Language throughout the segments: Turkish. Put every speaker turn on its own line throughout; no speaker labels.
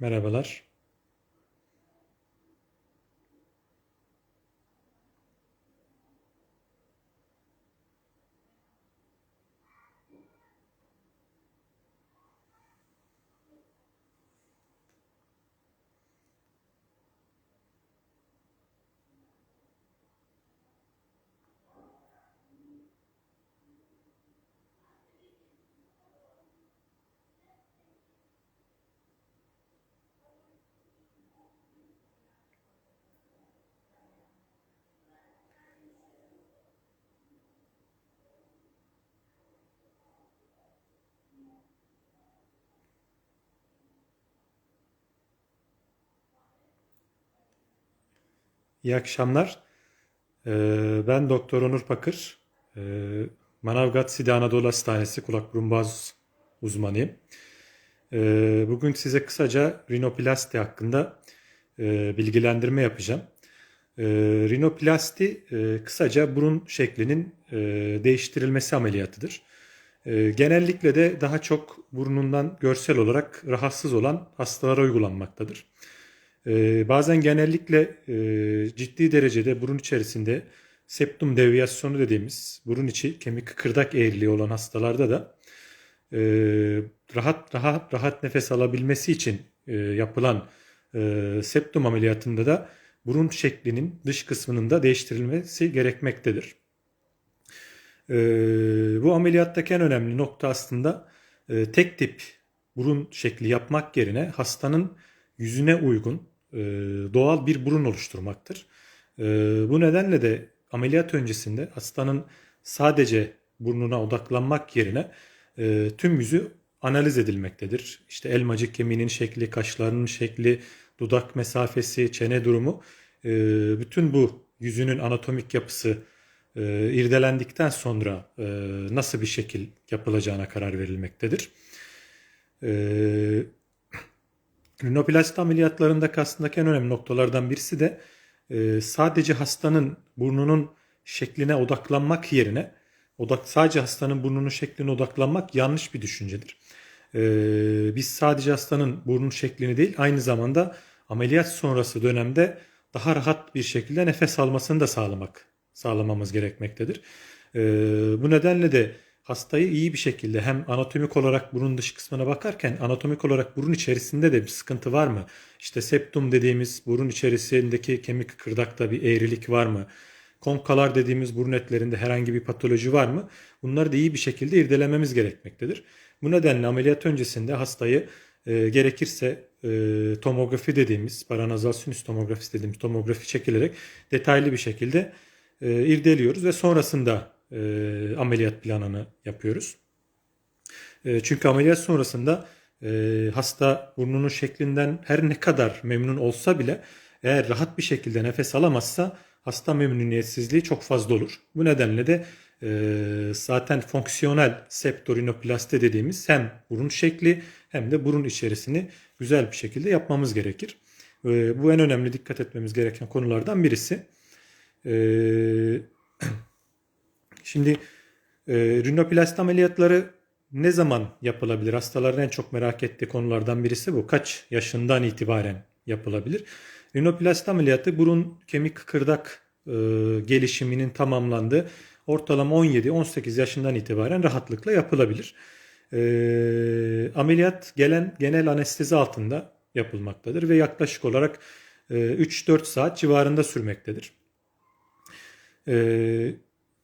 Merhabalar. İyi akşamlar. Ee, Ben Doktor Onur Pakır. Ee, Manavgat Sidi Anadolu Hastanesi kulak burun boğaz uzmanıyım. Ee, Bugün size kısaca rinoplasti hakkında e, bilgilendirme yapacağım. Rinoplasti e, kısaca burun şeklinin e, değiştirilmesi ameliyatıdır. Genellikle de daha çok burnundan görsel olarak rahatsız olan hastalara uygulanmaktadır. Ee, bazen genellikle e, ciddi derecede burun içerisinde septum deviasyonu dediğimiz burun içi kemik kıkırdak eğriliği olan hastalarda da e, rahat rahat rahat nefes alabilmesi için e, yapılan septum ameliyatında da burun şeklinin dış kısmının da değiştirilmesi gerekmektedir. Bu ameliyattaki en önemli nokta aslında tek tip burun şekli yapmak yerine hastanın yüzüne uygun doğal bir burun oluşturmaktır. E, bu nedenle de ameliyat öncesinde hastanın sadece burnuna odaklanmak yerine e, tüm yüzü analiz edilmektedir. İşte elmacık kemiğinin şekli, kaşlarının şekli, dudak mesafesi, çene durumu e, bütün bu yüzünün anatomik yapısı e, irdelendikten sonra e, nasıl bir şekil yapılacağına karar verilmektedir. Rinoplasti ameliyatlarındaki aslında en önemli noktalardan birisi de e, sadece hastanın burnunun şekline odaklanmak yerine odak sadece hastanın burnunun şekline odaklanmak yanlış bir düşüncedir. E, biz sadece hastanın burnun şeklini değil aynı zamanda ameliyat sonrası dönemde daha rahat bir şekilde nefes almasını da sağlamak sağlamamız gerekmektedir. E, bu nedenle de hastayı iyi bir şekilde hem anatomik olarak burun dış kısmına bakarken anatomik olarak burun içerisinde de bir sıkıntı var mı? İşte septum dediğimiz burun içerisindeki kemik kıkırdakta bir eğrilik var mı? Konkalar dediğimiz burun etlerinde herhangi bir patoloji var mı? Bunları da iyi bir şekilde irdelememiz gerekmektedir. Bu nedenle ameliyat öncesinde hastayı e, gerekirse e, tomografi dediğimiz paranazal sinüs tomografisi dediğimiz tomografi çekilerek detaylı bir şekilde e, irdeliyoruz ve sonrasında e, ameliyat planını yapıyoruz. E, çünkü ameliyat sonrasında e, hasta burnunun şeklinden her ne kadar memnun olsa bile eğer rahat bir şekilde nefes alamazsa hasta memnuniyetsizliği çok fazla olur. Bu nedenle de e, zaten fonksiyonel septorinoplasti dediğimiz hem burun şekli hem de burun içerisini güzel bir şekilde yapmamız gerekir. E, bu en önemli dikkat etmemiz gereken konulardan birisi. E, Şimdi e, rinoplasti ameliyatları ne zaman yapılabilir? Hastaların en çok merak ettiği konulardan birisi bu. Kaç yaşından itibaren yapılabilir? Rinoplasti ameliyatı burun kemik kıkırdak e, gelişiminin tamamlandığı ortalama 17-18 yaşından itibaren rahatlıkla yapılabilir. E, ameliyat gelen genel anestezi altında yapılmaktadır ve yaklaşık olarak e, 3-4 saat civarında sürmektedir. E,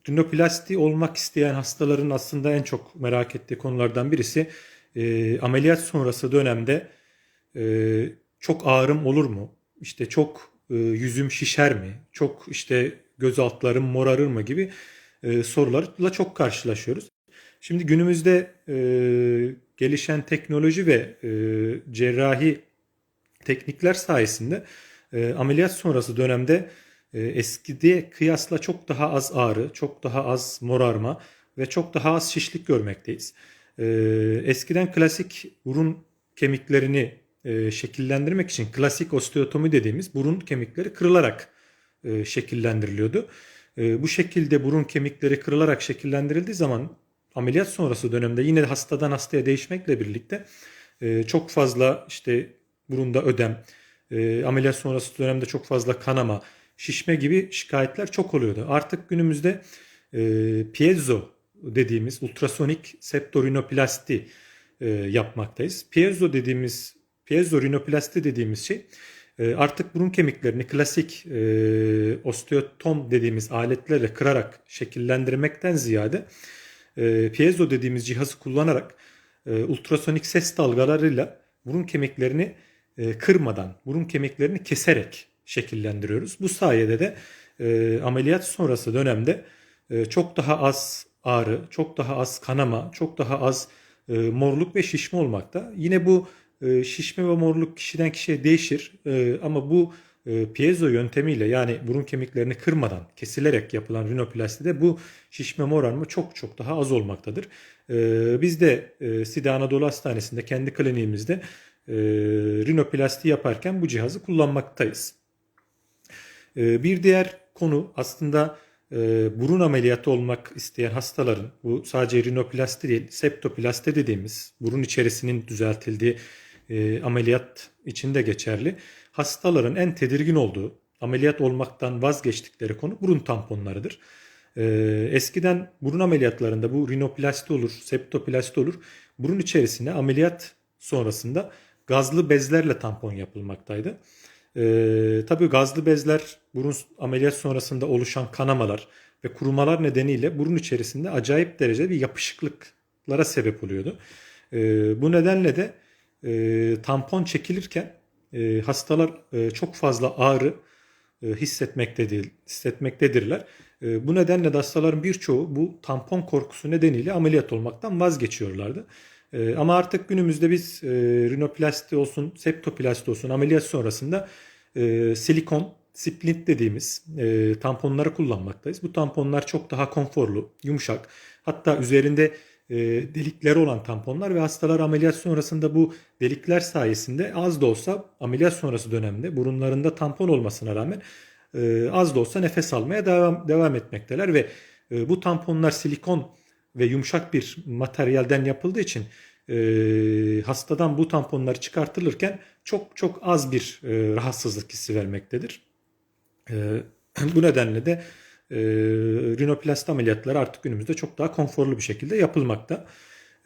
Rinoplasti olmak isteyen hastaların aslında en çok merak ettiği konulardan birisi e, ameliyat sonrası dönemde e, çok ağrım olur mu? İşte çok e, yüzüm şişer mi? Çok işte göz altlarım morarır mı gibi e, sorularla çok karşılaşıyoruz. Şimdi günümüzde e, gelişen teknoloji ve e, cerrahi teknikler sayesinde e, ameliyat sonrası dönemde e, eskide kıyasla çok daha az ağrı, çok daha az morarma ve çok daha az şişlik görmekteyiz. E, eskiden klasik burun kemiklerini e, şekillendirmek için klasik osteotomi dediğimiz burun kemikleri kırılarak e, şekillendiriliyordu. E, bu şekilde burun kemikleri kırılarak şekillendirildiği zaman ameliyat sonrası dönemde yine hastadan hastaya değişmekle birlikte e, çok fazla işte burunda ödem, ameliyat sonrası dönemde çok fazla kanama, şişme gibi şikayetler çok oluyordu. Artık günümüzde e, piezo dediğimiz ultrasonik septorinoplasti e, yapmaktayız. Piezo dediğimiz piezo rinoplasti dediğimiz şey e, artık burun kemiklerini klasik e, osteotom dediğimiz aletlerle kırarak şekillendirmekten ziyade e, piezo dediğimiz cihazı kullanarak e, ultrasonik ses dalgalarıyla burun kemiklerini e, kırmadan, burun kemiklerini keserek şekillendiriyoruz. Bu sayede de e, ameliyat sonrası dönemde e, çok daha az ağrı, çok daha az kanama, çok daha az e, morluk ve şişme olmakta. Yine bu e, şişme ve morluk kişiden kişiye değişir e, ama bu e, piezo yöntemiyle yani burun kemiklerini kırmadan kesilerek yapılan rinoplastide bu şişme oranı çok çok daha az olmaktadır. E, biz de e, Side Anadolu Hastanesi'nde kendi kliniğimizde e, rinoplasti yaparken bu cihazı kullanmaktayız. E, bir diğer konu aslında e, burun ameliyatı olmak isteyen hastaların bu sadece rinoplasti değil septoplasti dediğimiz burun içerisinin düzeltildiği e, ameliyat için de geçerli. Hastaların en tedirgin olduğu ameliyat olmaktan vazgeçtikleri konu burun tamponlarıdır. E, eskiden burun ameliyatlarında bu rinoplasti olur, septoplasti olur. Burun içerisine ameliyat sonrasında gazlı bezlerle tampon yapılmaktaydı. Ee, tabii gazlı bezler burun ameliyat sonrasında oluşan kanamalar ve kurumalar nedeniyle burun içerisinde acayip derecede bir yapışıklıklara sebep oluyordu. Ee, bu nedenle de e, tampon çekilirken e, hastalar e, çok fazla ağrı e, hissetmektedir, hissetmektedirler. E, bu nedenle de hastaların birçoğu bu tampon korkusu nedeniyle ameliyat olmaktan vazgeçiyorlardı. E, ama artık günümüzde biz e, rinoplasti olsun, septoplasti olsun ameliyat sonrasında e, silikon, splint dediğimiz e, tamponları kullanmaktayız. Bu tamponlar çok daha konforlu, yumuşak. Hatta üzerinde e, delikleri olan tamponlar ve hastalar ameliyat sonrasında bu delikler sayesinde az da olsa ameliyat sonrası dönemde burunlarında tampon olmasına rağmen e, az da olsa nefes almaya devam, devam etmekteler ve e, bu tamponlar silikon ve yumuşak bir materyalden yapıldığı için e, hastadan bu tamponlar çıkartılırken çok çok az bir e, rahatsızlık hissi vermektedir. E, bu nedenle de e, rinoplasti ameliyatları artık günümüzde çok daha konforlu bir şekilde yapılmakta.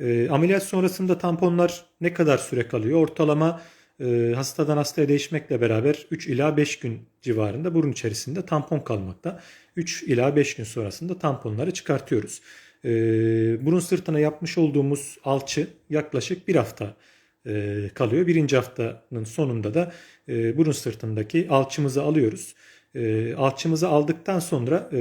E, ameliyat sonrasında tamponlar ne kadar süre kalıyor? Ortalama e, hastadan hastaya değişmekle beraber 3 ila 5 gün civarında burun içerisinde tampon kalmakta. 3 ila 5 gün sonrasında tamponları çıkartıyoruz. E, burun sırtına yapmış olduğumuz alçı yaklaşık bir hafta e, kalıyor. Birinci haftanın sonunda da e, burun sırtındaki alçımızı alıyoruz. E, alçımızı aldıktan sonra e,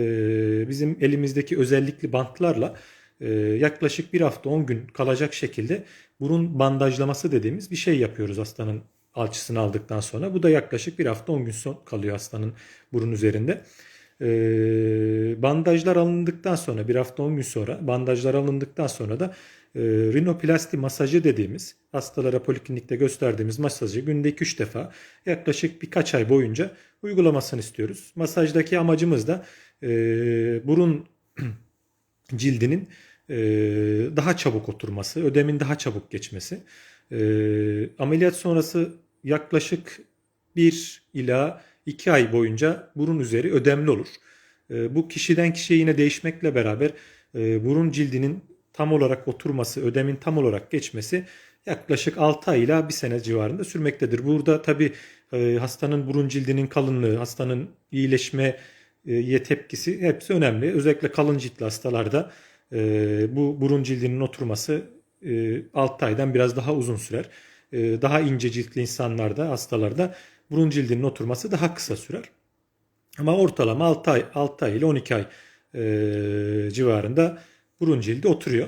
bizim elimizdeki özellikli bantlarla e, yaklaşık bir hafta 10 gün kalacak şekilde burun bandajlaması dediğimiz bir şey yapıyoruz hastanın alçısını aldıktan sonra. Bu da yaklaşık bir hafta 10 gün son kalıyor hastanın burun üzerinde. E, bandajlar alındıktan sonra bir hafta 10 gün sonra bandajlar alındıktan sonra da e, rinoplasti masajı dediğimiz hastalara poliklinikte gösterdiğimiz masajı günde 2-3 defa yaklaşık birkaç ay boyunca uygulamasını istiyoruz. Masajdaki amacımız da e, burun cildinin e, daha çabuk oturması, ödemin daha çabuk geçmesi. E, ameliyat sonrası yaklaşık 1 ila 2 ay boyunca burun üzeri ödemli olur. E, bu kişiden kişiye yine değişmekle beraber e, burun cildinin tam olarak oturması, ödemin tam olarak geçmesi yaklaşık 6 ay ila 1 sene civarında sürmektedir. Burada tabi e, hastanın burun cildinin kalınlığı, hastanın iyileşmeye tepkisi hepsi önemli. Özellikle kalın ciltli hastalarda e, bu burun cildinin oturması e, 6 aydan biraz daha uzun sürer. E, daha ince ciltli insanlarda, hastalarda burun cildinin oturması daha kısa sürer. Ama ortalama 6 ay, 6 ay ile 12 ay e, civarında burun cildi oturuyor.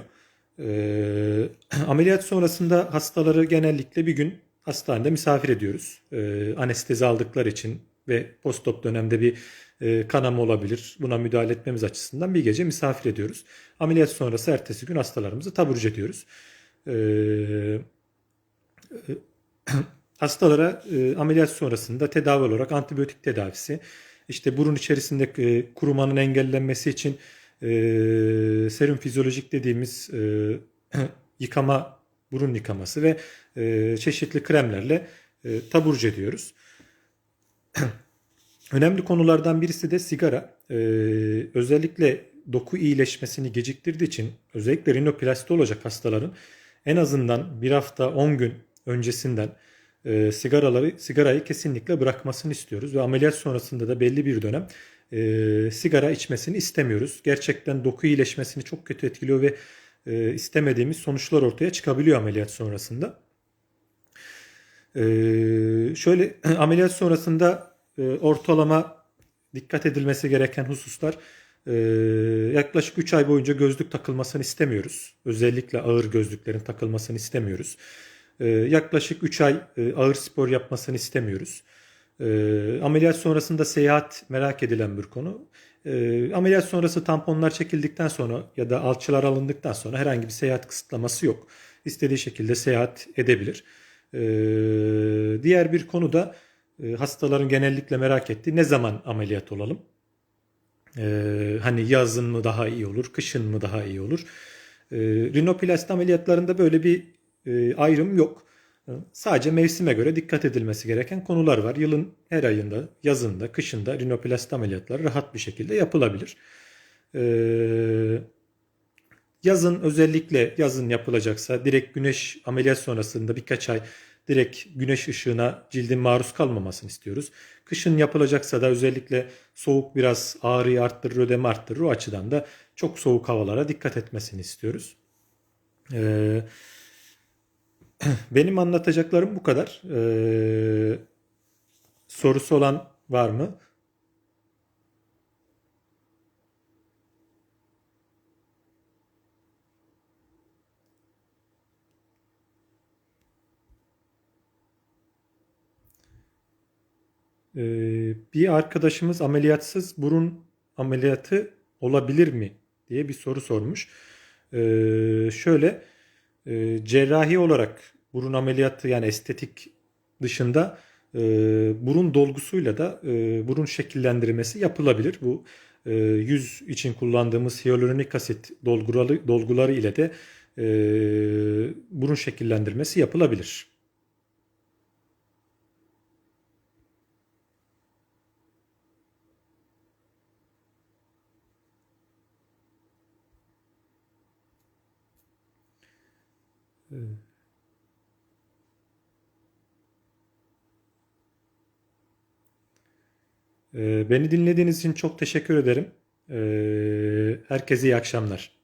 E, ameliyat sonrasında hastaları genellikle bir gün hastanede misafir ediyoruz. E, anestezi aldıkları için ve postop dönemde bir e, kanama olabilir. Buna müdahale etmemiz açısından bir gece misafir ediyoruz. Ameliyat sonrası ertesi gün hastalarımızı taburcu ediyoruz. E, e, hastalara e, ameliyat sonrasında tedavi olarak antibiyotik tedavisi, işte burun içerisinde e, kurumanın engellenmesi için e, serum fizyolojik dediğimiz e, yıkama, burun yıkaması ve e, çeşitli kremlerle e, taburcu ediyoruz. Önemli konulardan birisi de sigara. Ee, özellikle doku iyileşmesini geciktirdiği için özellikle rinoplasti olacak hastaların en azından bir hafta 10 gün öncesinden e, sigaraları sigarayı kesinlikle bırakmasını istiyoruz ve ameliyat sonrasında da belli bir dönem e, sigara içmesini istemiyoruz. Gerçekten doku iyileşmesini çok kötü etkiliyor ve e, istemediğimiz sonuçlar ortaya çıkabiliyor ameliyat sonrasında. E, şöyle ameliyat sonrasında e, ortalama dikkat edilmesi gereken hususlar e, yaklaşık 3 ay boyunca gözlük takılmasını istemiyoruz. Özellikle ağır gözlüklerin takılmasını istemiyoruz. E, yaklaşık 3 ay e, ağır spor yapmasını istemiyoruz. E, ameliyat sonrasında seyahat merak edilen bir konu. E, ameliyat sonrası tamponlar çekildikten sonra ya da alçılar alındıktan sonra herhangi bir seyahat kısıtlaması yok. İstediği şekilde seyahat edebilir. Diğer bir konu da e, hastaların genellikle merak ettiği ne zaman ameliyat olalım? Hani yazın mı daha iyi olur, kışın mı daha iyi olur? E, rinoplasti ameliyatlarında böyle bir e, ayrım yok. Sadece mevsime göre dikkat edilmesi gereken konular var. Yılın her ayında, yazında, kışında rinoplasti ameliyatları rahat bir şekilde yapılabilir. E, yazın özellikle yazın yapılacaksa direkt güneş ameliyat sonrasında birkaç ay direkt güneş ışığına cildin maruz kalmamasını istiyoruz. Kışın yapılacaksa da özellikle soğuk biraz ağrıyı arttırır, ödemi arttırır. O açıdan da çok soğuk havalara dikkat etmesini istiyoruz. Ee, benim anlatacaklarım bu kadar. Ee, sorusu olan var mı? Ee, bir arkadaşımız ameliyatsız burun ameliyatı olabilir mi diye bir soru sormuş. Ee, şöyle e, cerrahi olarak burun ameliyatı yani estetik dışında e, burun dolgusuyla da e, burun şekillendirmesi yapılabilir. Bu e, yüz için kullandığımız hyaluronik asit dolguları, dolguları ile de e, burun şekillendirmesi yapılabilir. Ee, Beni dinlediğiniz için çok teşekkür ederim. Ee, Herkese iyi akşamlar.